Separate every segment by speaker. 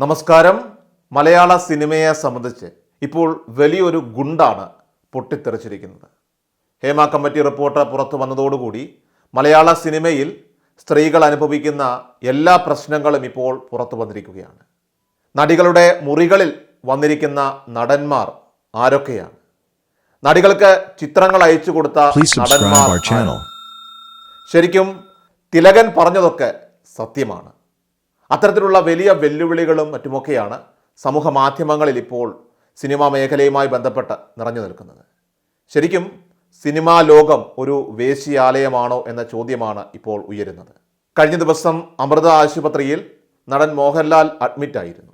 Speaker 1: നമസ്കാരം. മലയാള സിനിമയെ സംബന്ധിച്ച് ഇപ്പോൾ വലിയൊരു ഗുണ്ടാണ് പൊട്ടിത്തെറിച്ചിരിക്കുന്നത്. ഹേമ കമ്മിറ്റി റിപ്പോർട്ട് പുറത്തു വന്നതോടുകൂടി മലയാള സിനിമയിൽ സ്ത്രീകൾ അനുഭവിക്കുന്ന എല്ലാ പ്രശ്നങ്ങളും ഇപ്പോൾ പുറത്തു വന്നിരിക്കുകയാണ്. നടികളുടെ മുറികളിൽ വന്നിരിക്കുന്ന നടന്മാർ ആരൊക്കെയാണ്? നടികൾക്ക് ചിത്രങ്ങൾ അയച്ചു കൊടുത്ത നടന്മാർ? ശരിക്കും തിലകൻ പറഞ്ഞതൊക്കെ സത്യമാണ്. അത്തരത്തിലുള്ള വലിയ വെല്ലുവിളികളും മറ്റുമൊക്കെയാണ് സമൂഹ മാധ്യമങ്ങളിൽ ഇപ്പോൾ സിനിമാ മേഖലയുമായി ബന്ധപ്പെട്ട് നിറഞ്ഞു നിൽക്കുന്നത്. ശരിക്കും സിനിമാ ലോകം ഒരു വേശിയാലയമാണോ എന്ന ചോദ്യമാണ് ഇപ്പോൾ ഉയരുന്നത്. കഴിഞ്ഞ ദിവസം അമൃത ആശുപത്രിയിൽ നടൻ മോഹൻലാൽ അഡ്മിറ്റായിരുന്നു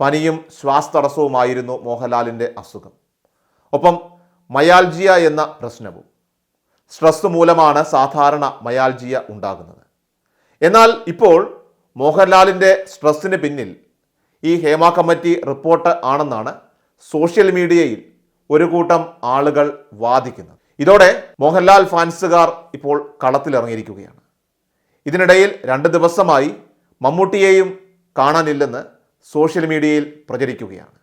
Speaker 1: പനിയും ശ്വാസതടസ്സവുമായിരുന്നു മോഹൻലാലിന്റെ അസുഖം. ഒപ്പം മയാൽജിയ എന്ന പ്രശ്നവും. സ്ട്രെസ് മൂലമാണ് സാധാരണ മയാൽജിയ ഉണ്ടാകുന്നത്. എന്നാൽ ഇപ്പോൾ മോഹൻലാലിന്റെ സ്ട്രെസ്സിന് പിന്നിൽ ഈ ഹേമ കമ്മിറ്റി റിപ്പോർട്ട് ആണെന്നാണ് സോഷ്യൽ മീഡിയയിൽ ഒരു കൂട്ടം ആളുകൾ വാദിക്കുന്നത്. ഇതോടെ മോഹൻലാൽ ഫാൻസുകാർ ഇപ്പോൾ കളത്തിലിറങ്ങിയിരിക്കുകയാണ്. ഇതിനിടയിൽ രണ്ട് ദിവസമായി മമ്മൂട്ടിയെയും കാണാനില്ലെന്ന് സോഷ്യൽ മീഡിയയിൽ പ്രചരിക്കുകയാണ്.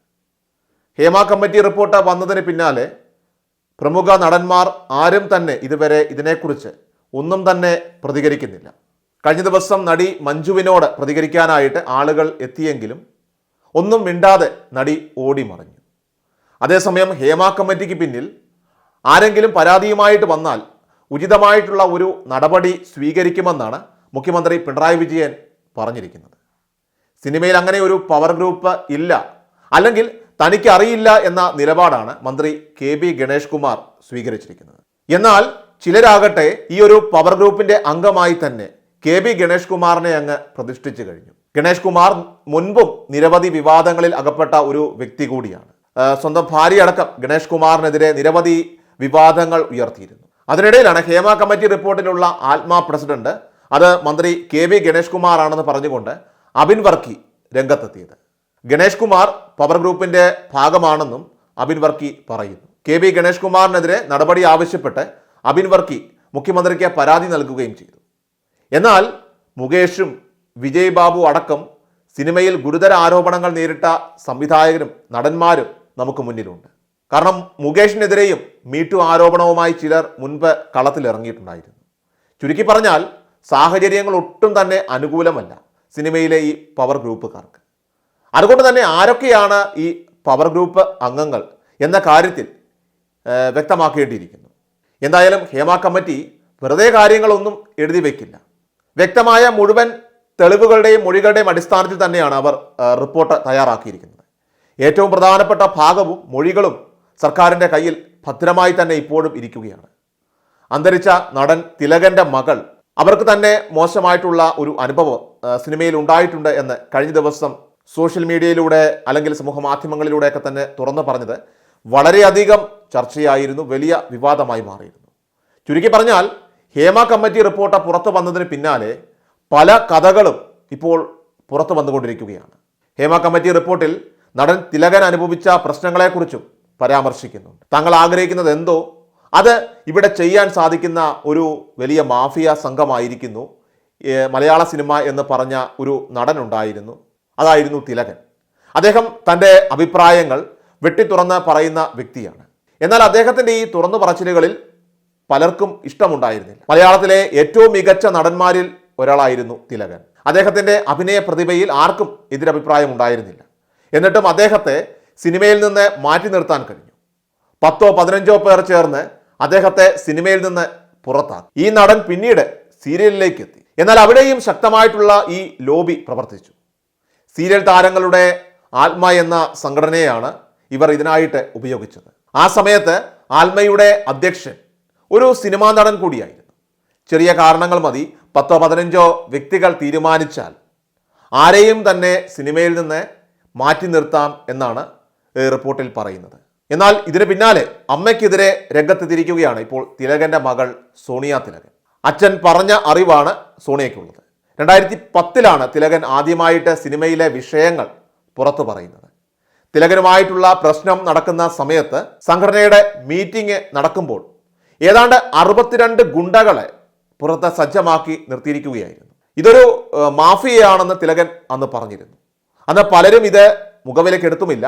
Speaker 1: ഹേമ കമ്മിറ്റി റിപ്പോർട്ട് വന്നതിന് പിന്നാലെ പ്രമുഖ നടന്മാർ ആരും തന്നെ ഇതുവരെ ഇതിനെക്കുറിച്ച് ഒന്നും തന്നെ പ്രതികരിക്കുന്നില്ല. കഴിഞ്ഞ ദിവസം നടി മഞ്ജുവിനോട് പ്രതികരിക്കാനായിട്ട് ആളുകൾ എത്തിയെങ്കിലും ഒന്നും മിണ്ടാതെ നടി ഓടി മറഞ്ഞു. അതേസമയം ഹേമ കമ്മിറ്റിക്ക് പിന്നിൽ ആരെങ്കിലും പരാതിയുമായിട്ട് വന്നാൽ ഉചിതമായിട്ടുള്ള ഒരു നടപടി സ്വീകരിക്കുമെന്നാണ് മുഖ്യമന്ത്രി പിണറായി വിജയൻ പറഞ്ഞിരിക്കുന്നത്. സിനിമയിൽ അങ്ങനെ ഒരു പവർ ഗ്രൂപ്പ് ഇല്ല. അല്ലെങ്കിൽ തനിക്ക് അറിയില്ല എന്ന നിലപാടാണ് മന്ത്രി കെ ബി ഗണേഷ് കുമാർ സ്വീകരിച്ചിരിക്കുന്നത്. എന്നാൽ ചിലരാകട്ടെ ഈ ഒരു പവർ ഗ്രൂപ്പിന്റെ അംഗമായി തന്നെ കെ ബി ഗണേഷ് കുമാറിനെ അങ്ങ് പ്രതിഷ്ഠിച്ചു കഴിഞ്ഞു. ഗണേഷ് കുമാർ മുൻപും നിരവധി വിവാദങ്ങളിൽ അകപ്പെട്ട ഒരു വ്യക്തി കൂടിയാണ്. സ്വന്തം ഭാര്യ അടക്കം ഗണേഷ് കുമാറിനെതിരെ നിരവധി വിവാദങ്ങൾ ഉയർത്തിയിരുന്നു. അതിനിടയിലാണ് ഹേമ കമ്മിറ്റി റിപ്പോർട്ടിലുള്ള ആത്മാ പ്രസിഡന്റ് അത് മന്ത്രി കെ വി ഗണേഷ് കുമാർ ആണെന്ന് പറഞ്ഞുകൊണ്ട് അബിൻ വർക്കി രംഗത്തെത്തിയത്. ഗണേഷ് കുമാർ പവർ ഗ്രൂപ്പിന്റെ ഭാഗമാണെന്നും അബിൻ വർക്കി പറയുന്നു. കെ വി ഗണേഷ് കുമാറിനെതിരെ നടപടി ആവശ്യപ്പെട്ട് അബിൻ വർക്കി മുഖ്യമന്ത്രിക്ക് പരാതി നൽകുകയും ചെയ്തു. എന്നാൽ മുകേഷും വിജയ് ബാബു അടക്കം സിനിമയിൽ ഗുരുതര ആരോപണങ്ങൾ നേരിട്ട സംവിധായകരും നടന്മാരും നമുക്ക് മുന്നിലുണ്ട്. കാരണം മുകേഷിനെതിരെയും മീറ്റു ആരോപണവുമായി ചിലർ മുൻപ് കളത്തിലിറങ്ങിയിട്ടുണ്ടായിരുന്നു. ചുരുക്കി പറഞ്ഞാൽ സാഹചര്യങ്ങൾ ഒട്ടും തന്നെ അനുകൂലമല്ല സിനിമയിലെ ഈ പവർ ഗ്രൂപ്പുകാർക്ക്. അതുകൊണ്ട് തന്നെ ആരൊക്കെയാണ് ഈ പവർ ഗ്രൂപ്പ് അംഗങ്ങൾ എന്ന കാര്യത്തിൽ വ്യക്തമാക്കേണ്ടിയിരിക്കുന്നു. എന്തായാലും ഹേമ കമ്മിറ്റി വെറുതെ കാര്യങ്ങളൊന്നും എഴുതി വയ്ക്കില്ല വ്യക്തമായ മുഴുവൻ തെളിവുകളുടെയും മൊഴികളുടെയും അടിസ്ഥാനത്തിൽ തന്നെയാണ് അവർ റിപ്പോർട്ട് തയ്യാറാക്കിയിരിക്കുന്നത്. ഏറ്റവും പ്രധാനപ്പെട്ട ഭാഗവും മൊഴികളും സർക്കാരിന്റെ കയ്യിൽ ഭദ്രമായി തന്നെ ഇപ്പോഴും ഇരിക്കുകയാണ്. അന്തരിച്ച നടൻ തിലകന്റെ മകൾ അവർക്ക് തന്നെ മോശമായിട്ടുള്ള ഒരു അനുഭവം സിനിമയിൽ ഉണ്ടായിട്ടുണ്ട് എന്ന് കഴിഞ്ഞ ദിവസം സോഷ്യൽ മീഡിയയിലൂടെ അല്ലെങ്കിൽ സമൂഹ മാധ്യമങ്ങളിലൂടെയൊക്കെ തന്നെ തുറന്നു പറഞ്ഞത് വളരെയധികം ചർച്ചയായിരുന്നു വലിയ വിവാദമായി മാറിയിരുന്നു. ചുരുക്കി പറഞ്ഞാൽ ഹേമ കമ്മിറ്റി റിപ്പോർട്ട് പുറത്തു വന്നതിന് പിന്നാലെ പല കഥകളും ഇപ്പോൾ പുറത്തു വന്നുകൊണ്ടിരിക്കുകയാണ്. ഹേമ കമ്മിറ്റി റിപ്പോർട്ടിൽ നടൻ തിലകൻ അനുഭവിച്ച പ്രശ്നങ്ങളെക്കുറിച്ചും പരാമർശിക്കുന്നുണ്ട്. തങ്ങൾ ആഗ്രഹിക്കുന്നത് എന്തോ അത് ഇവിടെ ചെയ്യാൻ സാധിക്കുന്ന ഒരു വലിയ മാഫിയ സംഘമായിരിക്കുന്നു മലയാള സിനിമ എന്ന് പറഞ്ഞ ഒരു നടൻ ഉണ്ടായിരുന്നു അതായിരുന്നു തിലകൻ. അദ്ദേഹം തന്റെ അഭിപ്രായങ്ങൾ വെട്ടിത്തുറന്ന് പറയുന്ന വ്യക്തിയാണ്. എന്നാൽ അദ്ദേഹത്തിന്റെ ഈ തുറന്നു പറച്ചിലുകളിൽ പലർക്കും ഇഷ്ടമുണ്ടായിരുന്നില്ല. മലയാളത്തിലെ ഏറ്റവും മികച്ച നടന്മാരിൽ ഒരാളായിരുന്നു തിലകൻ. അദ്ദേഹത്തിന്റെ അഭിനയ പ്രതിഭയിൽ ആർക്കും എതിരഭിപ്രായം ഉണ്ടായിരുന്നില്ല. എന്നിട്ടും അദ്ദേഹത്തെ സിനിമയിൽ നിന്ന് മാറ്റി നിർത്താൻ കഴിഞ്ഞു. പത്തോ പതിനഞ്ചോ പേർ ചേർന്ന് അദ്ദേഹത്തെ സിനിമയിൽ നിന്ന് പുറത്താക്കി. ഈ നടൻ പിന്നീട് സീരിയലിലേക്ക് എത്തി. എന്നാൽ അവിടെയും ശക്തമായിട്ടുള്ള ഈ ലോബി പ്രവർത്തിച്ചു. സീരിയൽ താരങ്ങളുടെ ആത്മ എന്ന സംഘടനയാണ് ഇവർ ഇതിനായിട്ട് ഉപയോഗിച്ചത്. ആ സമയത്ത് ആത്മയുടെ അധ്യക്ഷൻ ഒരു സിനിമാ നടൻ കൂടിയായിരുന്നു. ചെറിയ കാരണങ്ങൾ മതി. പത്തോ പതിനഞ്ചോ വ്യക്തികൾ തീരുമാനിച്ചാൽ ആരെയും തന്നെ സിനിമയിൽ നിന്ന് മാറ്റി നിർത്താം എന്നാണ് റിപ്പോർട്ടിൽ പറയുന്നത്. എന്നാൽ ഇതിന് പിന്നാലെ അമ്മയ്ക്കെതിരെ രംഗത്തെത്തിയിരിക്കുകയാണ് ഇപ്പോൾ തിലകന്റെ മകൾ സോണിയ തിലകൻ. അച്ഛൻ പറഞ്ഞ അറിവാണ് സോണിയയ്ക്കുള്ളത്. രണ്ടായിരത്തി പത്തിലാണ് തിലകൻ ആദ്യമായിട്ട് സിനിമയിലെ വിഷയങ്ങൾ പുറത്തു പറയുന്നത്. തിലകനുമായിട്ടുള്ള പ്രശ്നം നടക്കുന്ന സമയത്ത് സംഘടനയുടെ മീറ്റിംഗ് നടക്കുമ്പോൾ ഏതാണ്ട് അറുപത്തിരണ്ട് ഗുണ്ടകളെ പുറത്ത് സജ്ജമാക്കി നിർത്തിയിരിക്കുകയായിരുന്നു. ഇതൊരു മാഫിയയാണെന്ന് തിലകൻ അന്ന് പറഞ്ഞിരുന്നു. അന്ന് പലരും ഇത് മുഖവിലേക്ക് എടുത്തുമില്ല.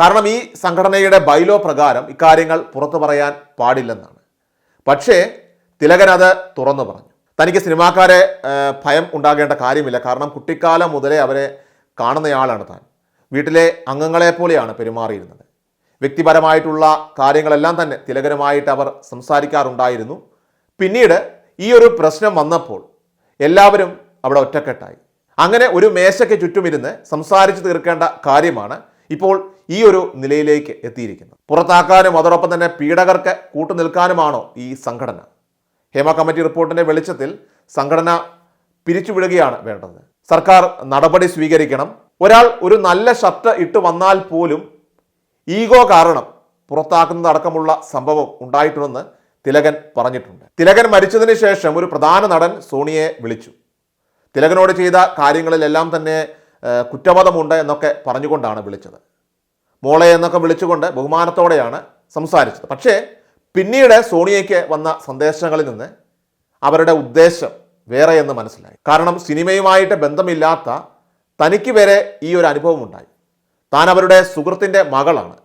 Speaker 1: കാരണം ഈ സംഘടനയുടെ ബൈലോ പ്രകാരം ഇക്കാര്യങ്ങൾ പുറത്തു പറയാൻ പാടില്ലെന്നാണ്. പക്ഷേ തിലകൻ അത് തുറന്നു പറഞ്ഞു. തനിക്ക് സിനിമാക്കാരെ ഭയം ഉണ്ടാകേണ്ട കാര്യമില്ല. കാരണം കുട്ടിക്കാലം മുതലേ അവരെ കാണുന്നയാളാണ് താൻ. വീട്ടിലെ അംഗങ്ങളെ പോലെയാണ് പെരുമാറിയിരുന്നത്. വ്യക്തിപരമായിട്ടുള്ള കാര്യങ്ങളെല്ലാം തന്നെ തിലകനുമായിട്ട് അവർ സംസാരിക്കാറുണ്ടായിരുന്നു. പിന്നീട് ഈ ഒരു പ്രശ്നം വന്നപ്പോൾ എല്ലാവരും അവിടെ ഒറ്റക്കെട്ടായി. അങ്ങനെ ഒരു മേശയ്ക്ക് ചുറ്റുമിരുന്ന് സംസാരിച്ചു തീർക്കേണ്ട കാര്യമാണ് ഇപ്പോൾ ഈ ഒരു നിലയിലേക്ക് എത്തിയിരിക്കുന്നത്. പുറത്താക്കാനും അതോടൊപ്പം തന്നെ പീഡകർക്ക് കൂട്ടുനിൽക്കാനുമാണോ ഈ സംഘടന? ഹേമ കമ്മിറ്റി റിപ്പോർട്ടിന്റെ വെളിച്ചത്തിൽ സംഘടന പിരിച്ചുവിടുകയാണ് വേണ്ടത്. സർക്കാർ നടപടി സ്വീകരിക്കണം. ഒരാൾ ഒരു നല്ല ഷർട്ട് ഇട്ട് വന്നാൽ പോലും ഈഗോ കാരണം പുറത്താക്കുന്നത് അടക്കമുള്ള സംഭവം ഉണ്ടായിട്ടുണ്ടെന്ന് തിലകൻ പറഞ്ഞിട്ടുണ്ട്. തിലകൻ മരിച്ചതിന് ശേഷം ഒരു പ്രധാന നടൻ സോണിയെ വിളിച്ചു. തിലകനോട് ചെയ്ത കാര്യങ്ങളിലെല്ലാം തന്നെ കുറ്റബോധമുണ്ട് എന്നൊക്കെ പറഞ്ഞുകൊണ്ടാണ് വിളിച്ചത്. മോളെ എന്നൊക്കെ വിളിച്ചുകൊണ്ട് ബഹുമാനത്തോടെയാണ് സംസാരിച്ചത്. പക്ഷേ പിന്നീട് സോണിയയ്ക്ക് വന്ന സന്ദേശങ്ങളിൽ നിന്ന് അവരുടെ ഉദ്ദേശം വേറെ എന്ന് മനസ്സിലായി. കാരണം സിനിമയുമായിട്ട് ബന്ധമില്ലാത്ത തനിക്ക് വരെ ഈ ഒരു അനുഭവം ഉണ്ടായി താൻ അവരുടെ സുഹൃത്തിന്റെ മകളാണ്.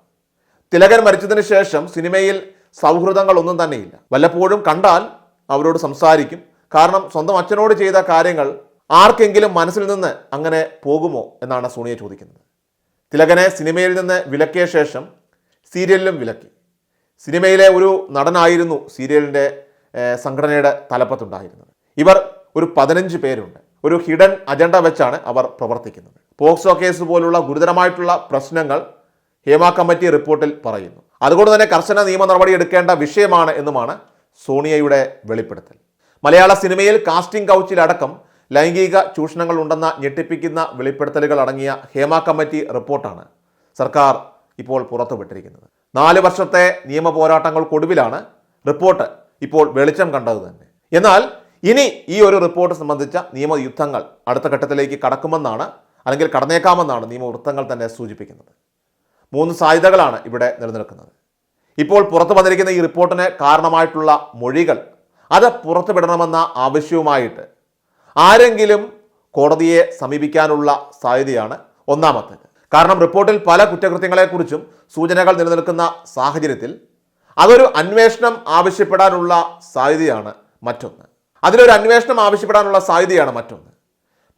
Speaker 1: തിലകൻ മരിച്ചതിന് ശേഷം സിനിമയിൽ സൗഹൃദങ്ങളൊന്നും തന്നെയില്ല. വല്ലപ്പോഴും കണ്ടാൽ അവരോട് സംസാരിക്കും. കാരണം സ്വന്തം അച്ഛനോട് ചെയ്ത കാര്യങ്ങൾ ആർക്കെങ്കിലും മനസ്സിൽ നിന്ന് അങ്ങനെ പോകുമോ എന്നാണ് സോണിയ ചോദിക്കുന്നത്. തിലകനെ സിനിമയിൽ നിന്ന് വിലക്കിയ ശേഷം സീരിയലിലും വിലക്കി. സിനിമയിലെ ഒരു നടനായിരുന്നു സീരിയലിന്റെ സംഘടനയുടെ തലപ്പത്തുണ്ടായിരുന്നത്. ഇവർ ഒരു പതിനഞ്ച് പേരുണ്ട്. ഒരു ഹിഡൻ അജണ്ട വെച്ചാണ് അവർ പ്രവർത്തിക്കുന്നത്. പോക്സോ കേസ് പോലുള്ള ഗുരുതരമായിട്ടുള്ള പ്രശ്നങ്ങൾ ഹേമ കമ്മിറ്റി റിപ്പോർട്ടിൽ പറയുന്നു. അതുകൊണ്ട് തന്നെ കർശന നിയമ നടപടി എടുക്കേണ്ട വിഷയമാണ് എന്നുമാണ് സോണിയയുടെ വെളിപ്പെടുത്തൽ. മലയാള സിനിമയിൽ കാസ്റ്റിംഗ് കൗച്ചിലടക്കം ലൈംഗിക ചൂഷണങ്ങൾ ഉണ്ടെന്ന ഞെട്ടിപ്പിക്കുന്ന വെളിപ്പെടുത്തലുകൾ അടങ്ങിയ ഹേമ കമ്മിറ്റി റിപ്പോർട്ടാണ് സർക്കാർ ഇപ്പോൾ പുറത്തുവിട്ടിരിക്കുന്നത്. നാല് വർഷത്തെ നിയമ പോരാട്ടങ്ങൾക്കൊടുവിലാണ് റിപ്പോർട്ട് ഇപ്പോൾ വെളിച്ചം കണ്ടത് തന്നെ. എന്നാൽ ഇനി ഈ ഒരു റിപ്പോർട്ട് സംബന്ധിച്ച നിയമയുദ്ധങ്ങൾ അടുത്ത ഘട്ടത്തിലേക്ക് കടക്കുമെന്നാണ് അല്ലെങ്കിൽ കടന്നേക്കാമെന്നാണ് നിയമവൃത്തങ്ങൾ തന്നെ സൂചിപ്പിക്കുന്നത്. മൂന്ന് സാധ്യതകളാണ് ഇവിടെ നിലനിൽക്കുന്നത്. ഇപ്പോൾ പുറത്തു വന്നിരിക്കുന്ന ഈ റിപ്പോർട്ടിന് കാരണമായിട്ടുള്ള മൊഴികൾ അത് പുറത്തുവിടണമെന്ന ആവശ്യവുമായിട്ട് ആരെങ്കിലും കോടതിയെ സമീപിക്കാനുള്ള സാധ്യതയാണ് ഒന്നാമത്തേത്. കാരണം റിപ്പോർട്ടിൽ പല കുറ്റകൃത്യങ്ങളെക്കുറിച്ചും സൂചനകൾ നിലനിൽക്കുന്ന സാഹചര്യത്തിൽ അതൊരു അന്വേഷണം ആവശ്യപ്പെടാനുള്ള സാധ്യതയാണ് മറ്റൊന്ന്. അതിലൊരു അന്വേഷണം ആവശ്യപ്പെടാനുള്ള സാധ്യതയാണ് മറ്റൊന്ന്.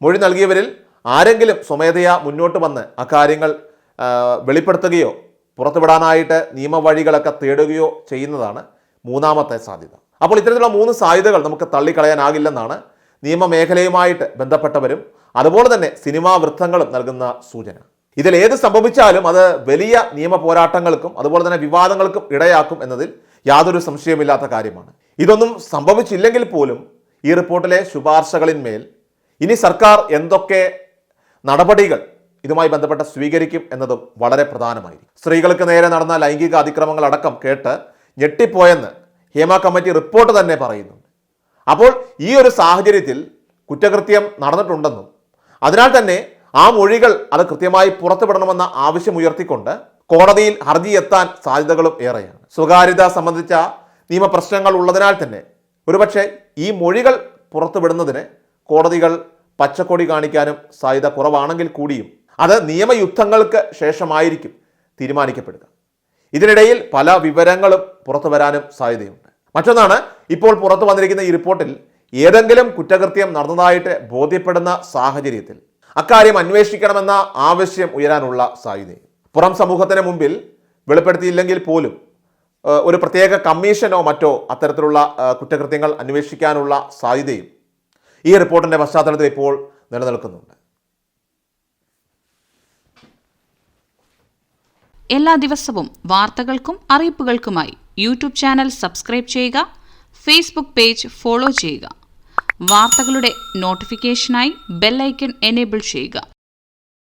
Speaker 1: മൊഴി നൽകിയവരിൽ ആരെങ്കിലും സ്വമേധയാ മുന്നോട്ട് വന്ന് അക്കാര്യങ്ങൾ വെളിപ്പെടുത്തുകയോ പുറത്തുവിടാനായിട്ട് നിയമവഴികളൊക്കെ തേടുകയോ ചെയ്യുന്നതാണ് മൂന്നാമത്തെ സാധ്യത. അപ്പോൾ ഇത്തരത്തിലുള്ള മൂന്ന് സാധ്യതകൾ നമുക്ക് തള്ളിക്കളയാനാകില്ലെന്നാണ് നിയമമേഖലയുമായിട്ട് ബന്ധപ്പെട്ടവരും അതുപോലെ തന്നെ സിനിമാ വൃത്തങ്ങളും നൽകുന്ന സൂചന. ഇതിൽ ഏത് സംഭവിച്ചാലും അത് വലിയ നിയമ പോരാട്ടങ്ങൾക്കും അതുപോലെ തന്നെ വിവാദങ്ങൾക്കും ഇടയാക്കും എന്നതിൽ യാതൊരു സംശയമില്ലാത്ത കാര്യമാണ്. ഇതൊന്നും സംഭവിച്ചില്ലെങ്കിൽ പോലും ഈ റിപ്പോർട്ടിലെ ശുപാർശകളിന്മേൽ ഇനി സർക്കാർ എന്തൊക്കെ നടപടികൾ ഇതുമായി ബന്ധപ്പെട്ട് സ്വീകരിക്കും എന്നതും വളരെ പ്രധാനമായിരിക്കും. സ്ത്രീകൾക്ക് നേരെ നടന്ന ലൈംഗിക അതിക്രമങ്ങൾ അടക്കം കേട്ട് ഞെട്ടിപ്പോയെന്ന് ഹേമ കമ്മിറ്റി റിപ്പോർട്ട് തന്നെ പറയുന്നുണ്ട്. അപ്പോൾ ഈ ഒരു സാഹചര്യത്തിൽ കുറ്റകൃത്യം നടന്നിട്ടുണ്ടെന്നും അതിനാൽ തന്നെ ആ മൊഴികൾ അത് കൃത്യമായി പുറത്തുവിടണമെന്ന ആവശ്യം ഉയർത്തിക്കൊണ്ട് കോടതിയിൽ ഹർജി എത്താൻ സാധ്യതകളും ഏറെയാണ്. സ്വകാര്യത സംബന്ധിച്ച നിയമപ്രശ്നങ്ങൾ ഉള്ളതിനാൽ തന്നെ ഒരുപക്ഷെ ഈ മൊഴികൾ പുറത്തുവിടുന്നതിന് കോടതികൾ പച്ചക്കൊടി കാണിക്കാനും സാധ്യത കുറവാണെങ്കിൽ കൂടിയും അത് നിയമയുദ്ധങ്ങൾക്ക് ശേഷമായിരിക്കും തീരുമാനിക്കപ്പെടുക. ഇതിനിടയിൽ പല വിവരങ്ങളും പുറത്തു വരാനും സാധ്യതയുണ്ട്. മറ്റൊന്നാണ് ഇപ്പോൾ പുറത്തു വന്നിരിക്കുന്ന ഈ റിപ്പോർട്ടിൽ ഏതെങ്കിലും കുറ്റകൃത്യം നടന്നതായിട്ട് ബോധ്യപ്പെടുന്ന സാഹചര്യത്തിൽ അക്കാര്യം അന്വേഷിക്കണമെന്ന ആവശ്യം ഉയരാനുള്ള സാധ്യതയും. പുറം സമൂഹത്തിന് മുമ്പിൽ വെളിപ്പെടുത്തിയില്ലെങ്കിൽ പോലും ഒരു പ്രത്യേക കമ്മീഷനോ മറ്റോ അത്തരത്തിലുള്ള കുറ്റകൃത്യങ്ങൾ അന്വേഷിക്കാനുള്ള സാധ്യതയും ഈ റിപ്പോർട്ടിന്റെ പശ്ചാത്തലത്തിൽ ഇപ്പോൾ നിലനിൽക്കുന്നുണ്ട്.
Speaker 2: എല്ലാ ദിവസവും വാർത്തകൾക്കും അറിയിപ്പുകൾക്കുമായി യൂട്യൂബ് ചാനൽ സബ്സ്ക്രൈബ് ചെയ്യുക ഫേസ്ബുക്ക് പേജ് ഫോളോ ചെയ്യുക. വാർത്തകളുടെ നോട്ടിഫിക്കേഷനായി ബെല്ലൈക്കൺ എനേബിൾ ചെയ്യുക.